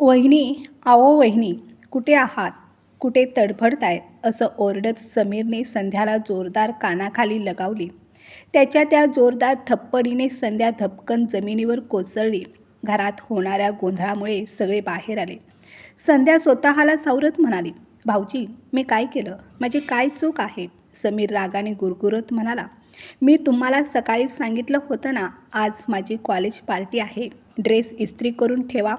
वहिनी आहो वहिनी कुठे आहात? कुठे तडफडताय? असं ओरडत समीरने संध्याला जोरदार कानाखाली लगावली. त्याच्या त्या जोरदार थप्पडीने संध्या धपकन जमिनीवर कोसळली. घरात होणाऱ्या गोंधळामुळे सगळे बाहेर आले. संध्या स्वतःला सावरत म्हणाली भाऊजी मी काय केलं? माझी काय चूक आहे? समीर रागाने गुरगुरत म्हणाला मी तुम्हाला सकाळी सांगितलं होतं ना आज माझी कॉलेज पार्टी आहे. ड्रेस इस्त्री करून ठेवा.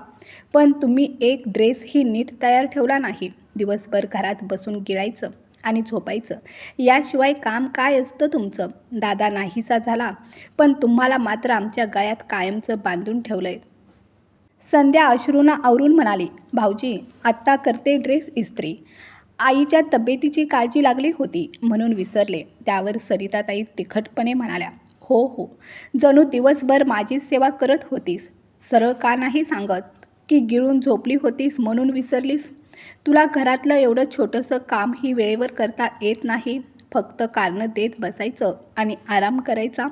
पण तुम्ही एक ड्रेसही नीट तयार ठेवला नाही. दिवसभर घरात बसून गिळायचं आणि झोपायचं. याशिवाय काम काय असतं तुमचं? दादा नाहीसा झाला पण तुम्हाला मात्र आमच्या गळ्यात कायमचं बांधून ठेवलंय. संध्या अश्रूंना आवरून म्हणाली भाऊजी आत्ता करते ड्रेस इस्त्री. आईच्या तब्येतीची काळजी लागली होती म्हणून विसरले. त्यावर सरिताताई तिखटपणे म्हणाल्या हो हो. जणू दिवसभर माझीच सेवा करत होतीस. सरळ का नाही सांगत? की गिळून झोपली होतीस म्हणून विसरलीस? तुला घरातलं एवढं छोटंसं कामही वेळेवर करता येत नाही. फक्त कारणं देत बसायचं आणि आराम करायचा.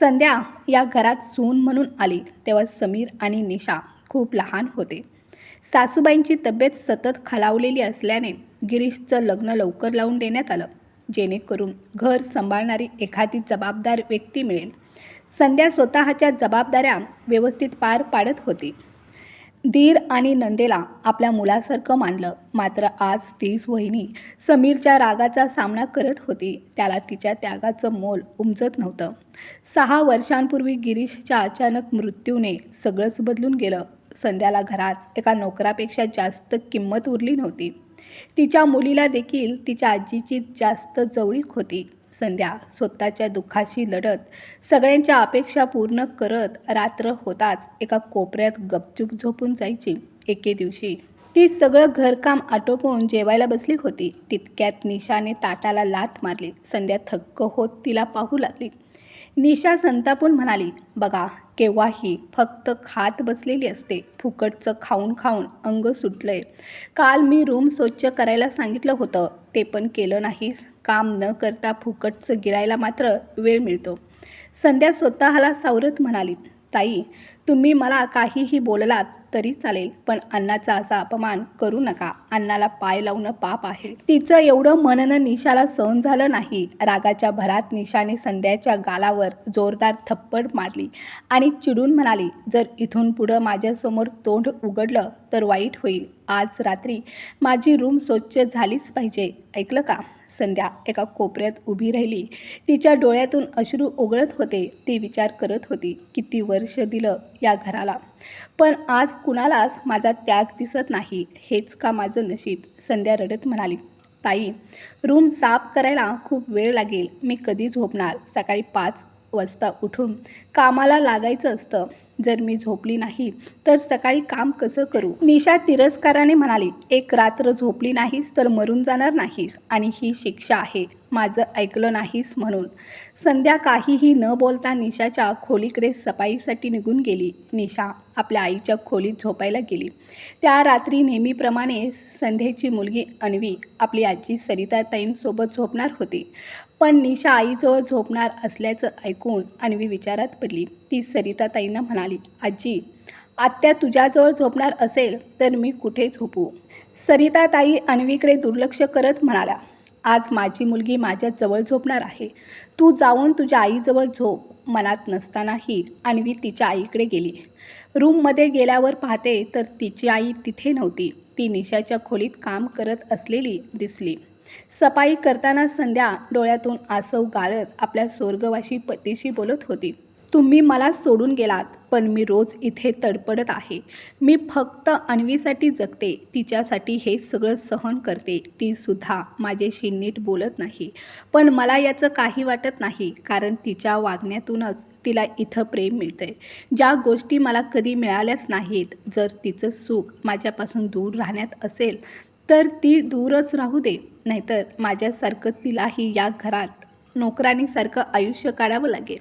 संध्या या घरात सून म्हणून आली. तेव्हा समीर आणि निशा खूप लहान होते. सासूबाईंची तब्येत सतत खालावलेली असल्याने गिरीशचं लग्न लवकर लावून देण्यात आलं. जेणेकरून घर सांभाळणारी एखादी जबाबदार व्यक्ती मिळेल. संध्या स्वतःच्या जबाबदाऱ्या व्यवस्थित पार पाडत होती. धीर आणि नंदेला आपल्या मुलासारखं मानलं. मात्र आज तीच वहिनी समीरच्या रागाचा सामना करत होती. त्याला तिच्या त्यागाचं मोल उमजत नव्हतं. सहा वर्षांपूर्वी गिरीशच्या अचानक मृत्यूने सगळंच बदलून गेलं. संध्याला घरात एका नोकरापेक्षा जास्त किंमत उरली नव्हती. तिच्या मुलीला देखील तिच्या आजीची जास्त जवळीक होती. संध्या स्वतःच्या दुःखाशी लढत सगळ्यांच्या अपेक्षा पूर्ण करत रात्र होताच एका कोपऱ्यात गपचूप झोपून जायची एके दिवशी. ती सगळं घरकाम आटोपून जेवायला बसली होती. तितक्यात निशाने ताटाला लाथ मारली. संध्या थक्क होत तिला पाहू लागली. निशा संतापून म्हणाली बघा केव्हाही फक्त खात बसलेली असते फुकटचं खाऊन खाऊन अंग सुटलंय. काल मी रूम स्वच्छ करायला सांगितलं होतं ते पण केलं नाहीस. काम न करता फुकटचं गिळायला मात्र वेळ मिळतो. संध्या स्वतःला सावरत म्हणाली ताई तुम्ही मला काहीही बोललात तरी चालेल पण अण्णाचा असा अपमान करू नका. अण्णाला पाय लावणं पाप आहे. तिचं एवढं मननं निशाला सहन झालं नाही. रागाच्या भरात निशाने संध्याच्या गालावर जोरदार थप्पड मारली आणि चिडून म्हणाली जर इथून पुढं माझ्यासमोर तोंड उघडलं तर वाईट होईल. आज रात्री माझी रूम स्वच्छ झालीच पाहिजे. ऐकलं का? संध्या एका कोपऱ्यात उभी राहिली. तिच्या डोळ्यातून अश्रू ओघळत होते. ती विचार करत होती किती वर्ष दिलं या घराला? पण आज कुणालाच माझा त्याग दिसत नाही. हेच का माझं नशीब? संध्या रडत म्हणाली. ताई रूम साफ करायला खूप वेळ लागेल. मी कधी झोपणार? सकाळी पाच वाजता उठून कामाला लागायचं असतं. जर मी झोपली नाही तर सकाळी काम कसं करू? निशा तिरस्काराने म्हणाली एक रात्र झोपली नाहीस तर मरून जाणार नाहीस आणि ही शिक्षा आहे. माझं ऐकलं नाहीस म्हणून. संध्या काहीही न बोलता निशाच्या खोलीकडे सफाईसाठी निघून गेली. निशा आपल्या आईच्या खोलीत झोपायला गेली. त्या रात्री नेहमीप्रमाणे संध्याची मुलगी अन्वी आपली आजी सरिताताईंसोबत झोपणार होती. पण निशा आईजवळ झोपणार असल्याचं ऐकून अन्वी विचारात पडली. ती सरिताताईंना म्हणाली आजी आत्या तुझ्याजवळ झोपणार असेल तर मी कुठे झोपू? सरिताताई अन्वीकडे दुर्लक्ष करत म्हणाल्या आज माझी मुलगी माझ्या जवळ झोपणार आहे. तू जाऊन तुझ्या आईजवळ झोप. मनात नसतानाही अन्वी तिच्या आईकडे गेली. रूममध्ये गेल्यावर पाहते तर तिची आई तिथे नव्हती. ती निशाच्या खोलीत काम करत असलेली दिसली. सफाई करताना संध्या डोळ्यातून आसव गाळत आपल्या स्वर्गवाशी पतीशी बोलत होती. तुम्ही मला सोडून गेलात पण मी रोज इथे तडपडत आहे. मी फक्त अन्वीसाठी जगते तिच्यासाठी हे सगळं सहन करते ती सुद्धा माझ्याशी नीट बोलत नाही. पण मला याचं काही वाटत नाही कारण तिच्या वागण्यातूनच तिला इथं प्रेम मिळतंय. ज्या गोष्टी मला कधी मिळाल्याच नाहीत जर तिचं सुख माझ्यापासून दूर राहण्यात असेल तर ती दूरच राहू दे. नाहीतर माझ्यासारखं तिलाही या घरात नोकरानीसारखं आयुष्य काढावं लागेल.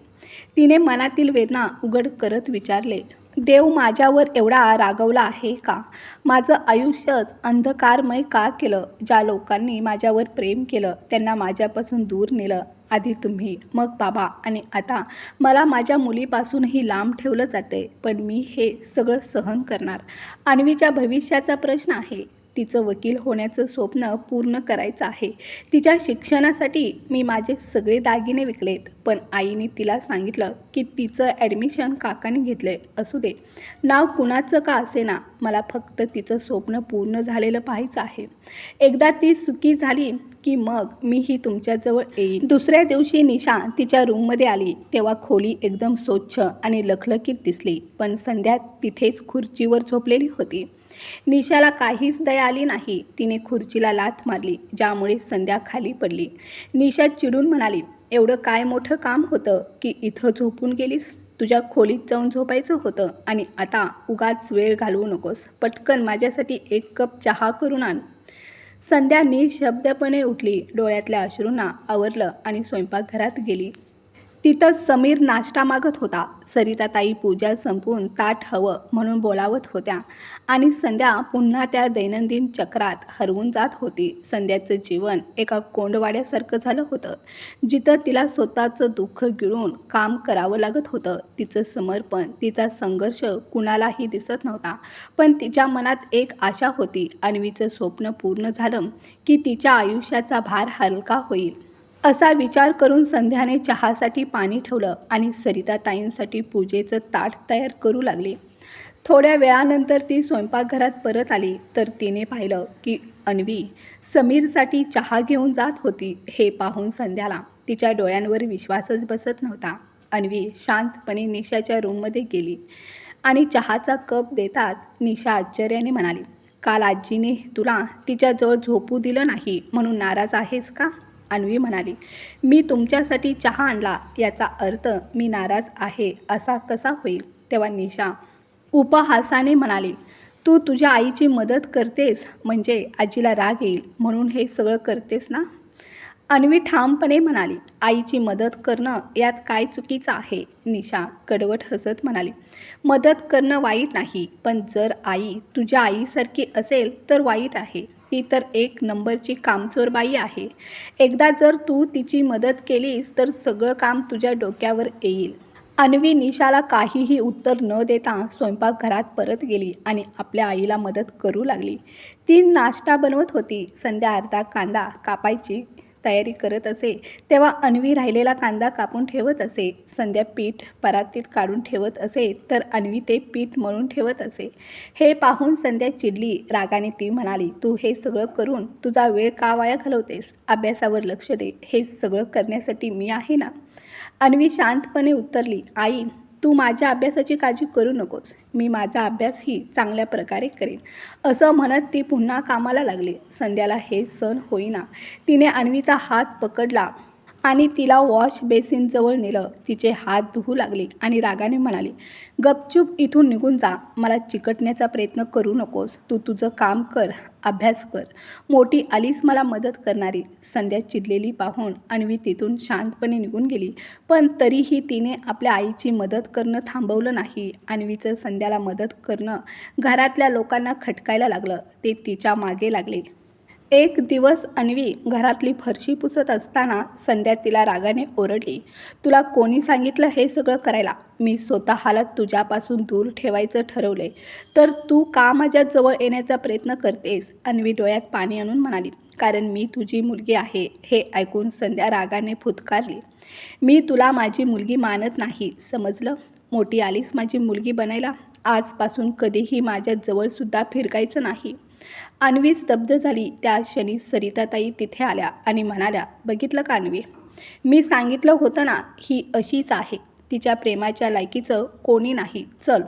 तिने मनातील वेदना उघड करत विचारले देव माझ्यावर एवढा रागवला आहे का? माझं आयुष्यच अंधकारमय का केलं? ज्या लोकांनी माझ्यावर प्रेम केलं त्यांना माझ्यापासून दूर नेलं. आधी तुम्ही मग बाबा आणि आता. मला माझ्या मुलीपासूनही लांब ठेवलं जाते पण मी हे सगळं सहन करणार. अन्वीच्या भविष्याचा प्रश्न आहे. तिचं वकील होण्याचं स्वप्न पूर्ण करायचं आहे. तिच्या शिक्षणासाठी मी माझे सगळे दागिने विकलेत पण आईने तिला सांगितलं की तिचं ॲडमिशन काकाने घेतलं असू दे. नाव कुणाचं का असेना मला फक्त तिचं स्वप्न पूर्ण झालेलं पाहायचं आहे. एकदा ती सुखी झाली की मग मीही तुमच्याजवळ येईन. दुसऱ्या दिवशी निशा तिच्या रूममध्ये आली. तेव्हा खोली एकदम स्वच्छ आणि लखलखीत दिसली पण संध्या तिथेच खुर्चीवर झोपलेली होती. निशाला काहीच दया आली नाही. तिने खुर्चीला लाथ मारली ज्यामुळे संध्या खाली पडली. निशा चिडून म्हणाली एवढं काय मोठं काम होतं की इथं झोपून गेलीस? तुझ्या खोलीत जाऊन झोपायचं होतं आणि आता उगाच वेळ घालवू नकोस. पटकन माझ्यासाठी एक कप चहा करून आण. संध्या निशब्दपणे उठली डोळ्यातल्या अश्रूंना आवरलं आणि स्वयंपाकघरात गेली. तिथं समीर नाश्ता मागत होता. सरिताताई पूजा संपवून ताट हवं म्हणून बोलावत होत्या. आणि संध्या पुन्हा त्या दैनंदिन चक्रात हरवून जात होती. संध्याचं जीवन एका कोंडवाड्यासारखं झालं होतं. जिथं तिला स्वतःचं दुःख गिळून काम करावं लागत होतं. तिचं समर्पण तिचा संघर्ष कुणालाही दिसत नव्हता. पण तिच्या मनात एक आशा होती. अन्वीचं स्वप्न पूर्ण झालं की तिच्या आयुष्याचा भार हलका होईल. असा विचार करून संध्याने चहासाठी पाणी ठेवलं आणि सरिताताईंसाठी पूजेचं ताट तयार करू लागली. थोड्या वेळानंतर ती स्वयंपाकघरात परत आली तर तिने पाहिलं की अन्वी समीरसाठी चहा घेऊन जात होती हे पाहून संध्याला तिच्या डोळ्यांवर विश्वासच बसत नव्हता. अन्वी शांतपणे निशाच्या रूममध्ये गेली आणि चहाचा कप देताच निशा आश्चर्याने म्हणाली काल आजीने तुला तिच्याजवळ झोपू दिलं नाही म्हणून नाराज आहेस का? अन्वी म्हणाली मी तुमच्यासाठी चहा आणला याचा अर्थ मी नाराज आहे असा कसा होईल? तेव्हा निशा उपहासाने म्हणाली तू तुझ्या आईची मदत करतेस म्हणजे आजीला राग येईल म्हणून हे सगळं करतेस ना? अन्वी ठामपणे म्हणाली आईची मदत करणं यात काय चुकीचं आहे? निशा कडवट हसत म्हणाली मदत करणं वाईट नाही पण जर आई तुझ्या आईसारखी असेल तर वाईट आहे. ही तर एक नंबरची कामचोर बाई आहे. एकदा जर तू तिची मदत केलीस तर सगळं काम तुझ्या डोक्यावर येईल. अन्वी निशाला काहीही उत्तर न देता स्वयंपाकघरात परत गेली आणि आपल्या आईला मदत करू लागली. ती नाश्ता बनवत होती. संध्या अर्धा कांदा कापायची तयारी करत असे तेव्हा अन्वी राहिलेला कांदा कापून ठेवत असे संध्या पीठ परातीत काढून ठेवत असे तर अन्वी ते पीठ मळून ठेवत असे. हे पाहून संध्या चिडली रागाने ती म्हणाली तू हे सगळं करून तुझा वेळ का वाया घालवतेस? अभ्यासावर लक्ष दे हे सगळं करण्यासाठी मी आहे ना? अन्वी शांतपणे उत्तरली आई तू माझ्या अभ्यासाची काळजी करू नकोस. मी माझा अभ्यासही चांगल्या प्रकारे करेन. असं म्हणत ती पुन्हा कामाला लागली. संध्याला हे सण होईना. तिने अन्वीचा हात पकडला. आणि तिला वॉश बेसिनजवळ नेलं. तिचे हात धुवू लागले आणि रागाने म्हणाली गपचूप इथून निघून जा. मला चिकटण्याचा प्रयत्न करू नकोस. तू तुझं काम कर अभ्यास कर. मोठी आलीच मला मदत करणारी. संध्या चिडलेली पाहून अन्वी तिथून शांतपणे निघून गेली. पण तरीही तिने आपल्या आईची मदत करणं थांबवलं नाही. अन्वीचं संध्याला मदत करणं घरातल्या लोकांना खटकायला लागलं. ते तिच्यामागे लागले. एक दिवस अन्वी घरातली फरशी पुसत असताना संध्या तिला रागाने ओरडली. तुला कोणी सांगितलं हे सगळं करायला? मी स्वतःला तुझ्यापासून दूर ठेवायचं ठरवले तर तू का माझ्या जवळ येण्याचा प्रयत्न करतेस? अन्वी डोळ्यात पाणी आणून म्हणाली. कारण मी तुझी मुलगी आहे हे ऐकून संध्या रागाने फुतकारली. मी तुला माझी मुलगी मानत नाही समजलं. मोठी आलीस माझी मुलगी बनायला? आजपासून कधीही माझ्या जवळसुद्धा फिरकायचं नाही. अन्वी स्तब्ध झाली. त्या क्षणी सरिताताई तिथे आल्या आणि म्हणाल्या बघितलं का अन्वी? मी सांगितलं होतं ना ही अशीच आहे. तिच्या प्रेमाच्या लायकीचं कोणी नाही. चल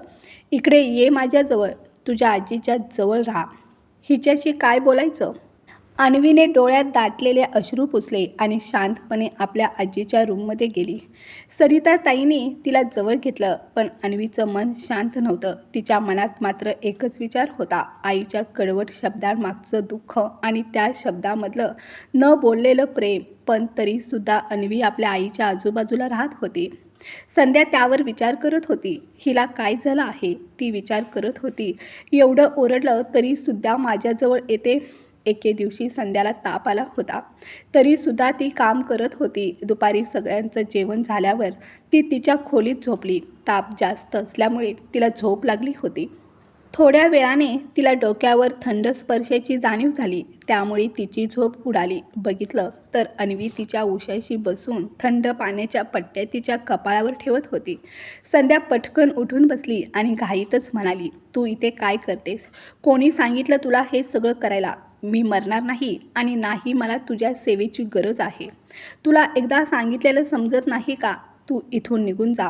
इकडे ये माझ्याजवळ. तुझ्या आजीच्या जवळ राहा. हिच्याशी काय बोलायचं? अन्वीने डोळ्यात दाटलेले अश्रू पुसले आणि शांतपणे आपल्या आजीच्या रूममध्ये गेली. सरिता ताईने तिला जवळ घेतलं पण अन्वीचं मन शांत नव्हतं. तिच्या मनात मात्र एकच विचार होता. आईच्या कडवट शब्दांमागचं दुःख आणि त्या शब्दामधलं न बोललेलं प्रेम पण तरीसुद्धा अन्वी आपल्या आईच्या आजूबाजूला राहत होती. संध्या त्यावर विचार करत होती हिला काय झालं आहे? ती विचार करत होती एवढं ओरडलं तरीसुद्धा माझ्याजवळ येते एके दिवशी संध्याला ताप आला होता. तरीसुद्धा ती काम करत होती. दुपारी सगळ्यांचं जेवण झाल्यावर ती तिच्या खोलीत झोपली. ताप जास्त असल्यामुळे तिला झोप लागली होती. थोड्या वेळाने तिला डोक्यावर थंड स्पर्शाची जाणीव झाली. त्यामुळे तिची झोप उडाली. बघितलं तर अन्वी तिच्या उशाशी बसून थंड पाण्याच्या पट्ट्या तिच्या कपाळावर ठेवत होती. संध्या पटकन उठून बसली आणि घाईतच म्हणाली तू इथे काय करतेस? कोणी सांगितलं तुला हे सगळं करायला? मी मरणार नाही आणि नाही मला तुझ्या सेवेची गरज आहे. तुला एकदा सांगितलेलं समजत नाही का? तू इथून निघून जा.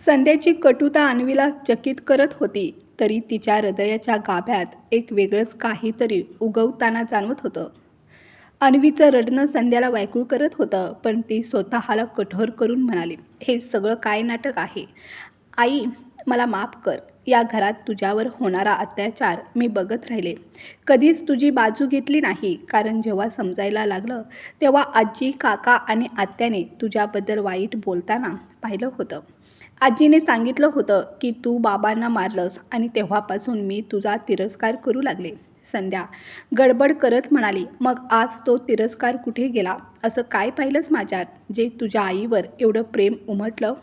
संध्याची कटुता अन्वीला चकित करत होती तरी तिच्या हृदयाच्या गाभ्यात एक वेगळंच काहीतरी उगवताना जाणवत होतं. अन्वीचं रडणं संध्याला वायकूळ करत होतं पण ती स्वतःला कठोर करून म्हणाली हे सगळं काय नाटक आहे? आई मला माफ कर. या घरात तुझ्यावर होणारा अत्याचार मी बघत राहिले. कधीच तुझी बाजू घेतली नाही. कारण जेव्हा समजायला लागलं तेव्हा आजी काका आणि आत्याने तुझ्याबद्दल वाईट बोलताना पाहिलं होतं. आजीने सांगितलं होतं की तू बाबांना मारलंस आणि तेव्हापासून मी तुझा तिरस्कार करू लागले. संध्या गडबड करत म्हणाली मग आज तो तिरस्कार कुठे गेला? असं काय पाहिलंस माझ्यात? जे तुझ्या आईवर एवढं प्रेम उमटलं?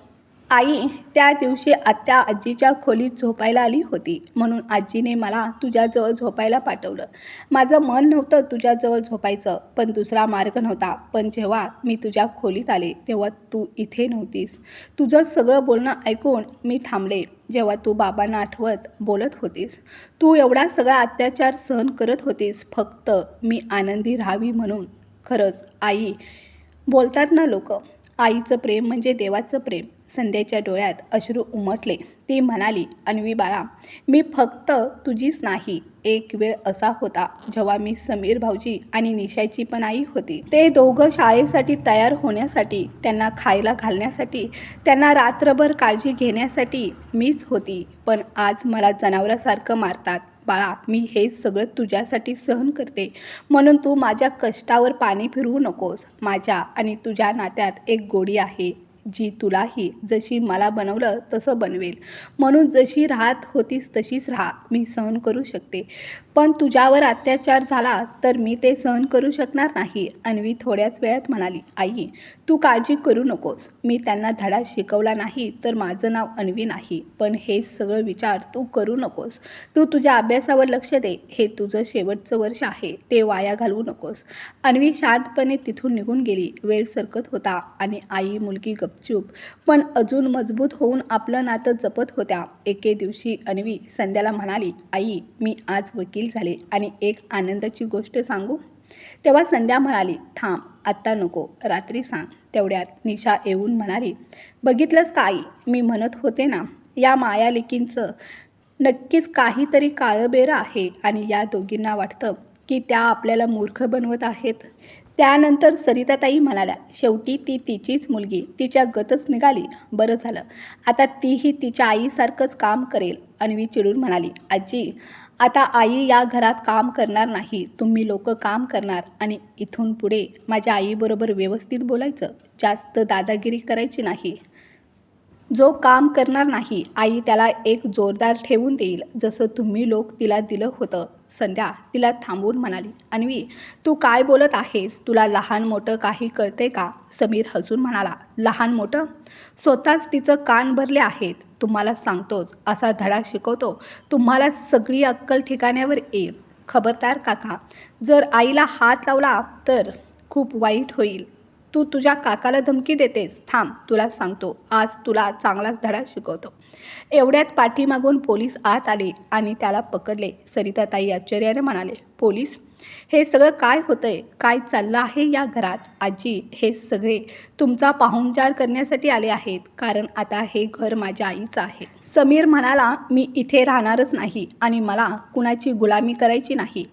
आई त्या दिवशी आत्या आजीच्या खोलीत झोपायला आली होती. म्हणून आजीने मला तुझ्याजवळ झोपायला पाठवलं. माझं मन नव्हतं तुझ्याजवळ झोपायचं पण दुसरा मार्ग नव्हता. पण जेव्हा मी तुझ्या खोलीत आले तेव्हा तू इथे नव्हतीस. तुझं सगळं बोलणं ऐकून मी थांबले. जेव्हा तू बाबांना आठवत बोलत होतीस तू एवढा सगळा अत्याचार सहन करत होतीस. फक्त मी आनंदी राहावी म्हणून. खरंच आई बोलतात ना लोक आईचं प्रेम म्हणजे देवाचं प्रेम. संध्याच्या डोळ्यात अश्रू उमटले. ती म्हणाली अन्वी बाळा मी फक्त तुझीच नाही. एक वेळ असा होता जेव्हा मी समीर भाऊजी आणि निशाची पण आई होती. ते दोघं शाळेसाठी तयार होण्यासाठी त्यांना खायला घालण्यासाठी त्यांना रात्रभर काळजी घेण्यासाठी मीच होती. पण आज मला जनावरासारखं मारतात. बाळा मी हे सगळं तुझ्यासाठी सहन करते. म्हणून तू माझ्या कष्टावर पाणी फिरवू नकोस. माझ्या आणि तुझ्या नात्यात एक गोडी आहे. जी तुलाही जशी मला बनवलं तसं बनवेल. म्हणून जशी राहत होतीस तशीच राहा. मी सहन करू शकते. पण तुझ्यावर अत्याचार झाला तर मी ते सहन करू शकणार नाही अन्वी थोड्याच वेळात म्हणाली. आई तू काळजी करू नकोस. मी त्यांना धडा शिकवला नाही तर माझं नाव अन्वी नाही. पण हे सगळं विचार तू करू नकोस. तू तुझ्या अभ्यासावर लक्ष दे. हे तुझं शेवटचं वर्ष आहे. ते वाया घालवू नकोस. अन्वी शांतपणे तिथून निघून गेली. वेळ सरकत होता आणि आई मुलगी गप्प गपचूप पण अजून मजबूत होऊन आपलं नातं जपत होत्या. एके दिवशी अन्वी संध्याला म्हणाली आई मी आज वकील झाले आणि एक आनंदाची गोष्ट सांगू? तेव्हा संध्या म्हणाली थांब आत्ता नको रात्री सांग. तेवढ्यात निशा येऊन म्हणाली बघितलंस का आई मी म्हणत होते ना या मायालेकींचं नक्कीच काहीतरी काळबेरं आहे आणि या दोघींना वाटतं की त्या आपल्याला मूर्ख बनवत आहेत. त्यानंतर सरिताताई म्हणाल्या शेवटी ती तिचीच मुलगी. तिच्या गतच निघाली. बरं झालं. आता तीही तिच्या आईसारखंच काम करेल. अन्वी चिडून म्हणाली आजी आता आई या घरात काम करणार नाही. तुम्ही लोक काम करणार. आणि इथून पुढे माझ्या आईबरोबर व्यवस्थित बोलायचं. जास्त दादागिरी करायची नाही. जो काम करणार नाही आई त्याला एक जोरदार ठेवून देईल. जसं तुम्ही लोक तिला दिलं होतं. संध्या तिला थांबवून म्हणाली अन्वी तू काय बोलत आहेस? तुला लहान मोठं काही कळते का? समीर हसून म्हणाला लहान मोठं? स्वतःच तिचं कान भरले आहेत. तुम्हाला सांगतोच असा धडा शिकवतो. तुम्हाला सगळी अक्कल ठिकाण्यावर येईल. खबरदार काका जर आईला हात लावला तर खूप वाईट होईल. तू तुझ्या काकाला धमकी देतेस. थांब तुला सांगतो. आज तुला चांगलाच धडा शिकवतो. एवढ्यात पाठीमागून पोलीस आत आले आणि त्याला पकडले. सरिताताई आश्चर्याने म्हणाले पोलीस हे सगळं काय होतं आहे काय चाललं आहे या घरात? आजी हे सगळे तुमचा पाहुणचार करण्यासाठी आले आहेत. कारण आता हे घर माझ्या आईचं आहे. समीर म्हणाला मी इथे राहणारच नाही आणि मला कुणाची गुलामी करायची नाही.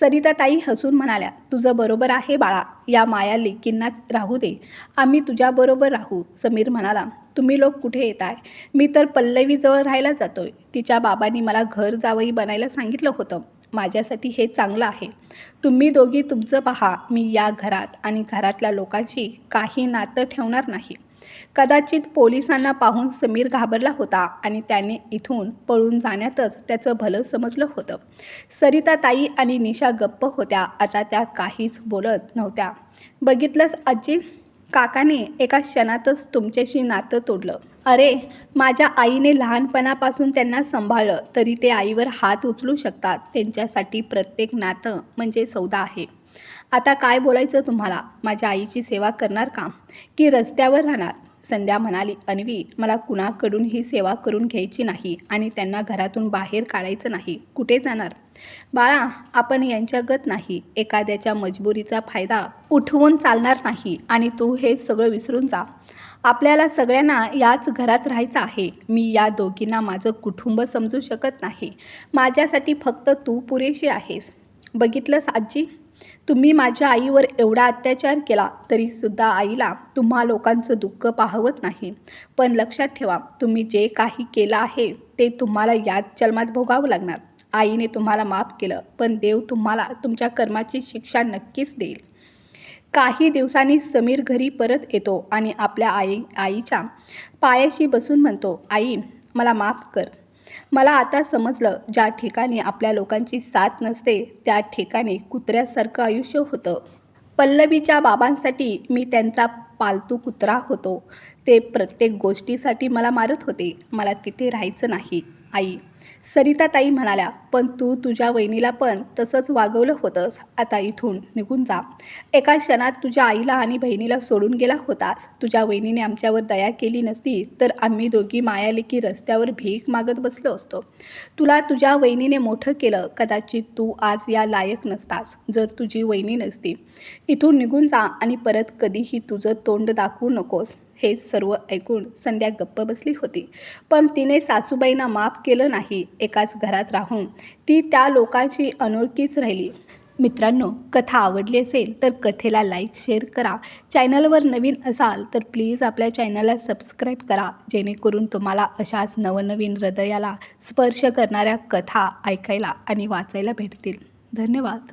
सरिता ताई हसून म्हणाल्या तुझं बरोबर आहे बाळा. या माया लेकींनाच राहू दे. आम्ही तुझ्याबरोबर राहू. समीर म्हणाला तुम्ही लोक कुठे येत आहे मी तर पल्लवीजवळ राहायला जातोय. तिच्या बाबांनी मला घर जावई बनायला सांगितलं होतं. माझ्यासाठी हे चांगलं आहे. तुम्ही दोघी तुमचं पहा मी या घरात आणि घरातल्या लोकांशी काही नातं ठेवणार नाही. कदाचित पोलिसांना पाहून समीर घाबरला होता आणि त्याने इथून पळून जाण्यातच त्याचं भलं समजलं होतं. सरिता ताई आणि निशा गप्प होत्या आता त्या काहीच बोलत नव्हत्या. बघितलंस आजी? काकाने एका क्षणातच तुमच्याशी नातं तोडलं. अरे माझ्या आईने लहानपणापासून त्यांना सांभाळलं तरी ते आईवर हात उचलू शकतात. त्यांच्यासाठी प्रत्येक नातं म्हणजे सौदा आहे. आता काय बोलायचं तुम्हाला? माझ्या आईची सेवा करणार का? की रस्त्यावर राहणार? संध्या म्हणाली अन्वी मला कुणाकडून ही सेवा करून घ्यायची नाही आणि त्यांना घरातून बाहेर काढायचं नाही. कुठे जाणार? बाळा आपण यांच्यागत नाही. एखाद्याच्या मजबुरीचा फायदा उठवून चालणार नाही आणि तू हे सगळं विसरून जा. आपल्याला सगळ्यांना याच घरात राहायचं आहे. मी या दोघींना माझं कुटुंब समजू शकत नाही. माझ्यासाठी फक्त तू पुरेशी आहेस. बघितलंस आजी? तुम्ही माझ्या आईवर एवढा अत्याचार केला तरीसुद्धा आईला तुम्हा लोकांचं दुःख पाहवत नाही. पण लक्षात ठेवा तुम्ही जे काही केलं आहे ते तुम्हाला याच जन्मात भोगावं लागणार. आईने तुम्हाला माफ केलं पण देव तुम्हाला तुमच्या कर्माची शिक्षा नक्कीच देईल. काही दिवसांनी समीर घरी परत येतो आणि आपल्या आई आईच्या पायाशी बसून म्हणतो आई मला माफ कर. मला आता समजलं ज्या ठिकाणी आपल्या लोकांची साथ नसते त्या ठिकाणी कुत्र्यासारखं आयुष्य होतं. पल्लवीच्या बाबांसाठी मी त्यांचा पालतू कुत्रा होतो. ते प्रत्येक गोष्टीसाठी मला मारत होते. मला तिथे राहायचं नाही. आई. सरिता ताई म्हणाल्या पण तू तुझ्या वहिनीला पण तसंच वागवलं होतंस. आता इथून निघून जा. एका क्षणात तुझ्या आईला आणि बहिणीला सोडून गेला होतास. तुझ्या वहिनीने आमच्यावर दया केली नसती तर आम्ही दोघी मायालेकी रस्त्यावर भीक मागत बसलो असतो. तुला तुझ्या वहिनीने मोठं केलं. कदाचित तू आज या लायक नसतास जर तुझी वहिनी नसती. इथून निघून जा आणि परत कधीही तुझं तोंड दाखवू नकोस. हे सर्व ऐकून संध्या गप्प बसली होती. पण तिने सासूबाईंना माफ केलं नाही एकाच घरात राहून. ती त्या लोकांशी अनोळखीच राहिली. मित्रांनो कथा आवडली असेल तर कथेला लाईक शेअर करा. चॅनलवर नवीन असाल तर प्लीज आपल्या चॅनलला सबस्क्राईब करा. जेणेकरून तुम्हाला अशाच नवनवीन हृदयाला स्पर्श करणाऱ्या कथा ऐकायला आणि वाचायला भेटतील. धन्यवाद.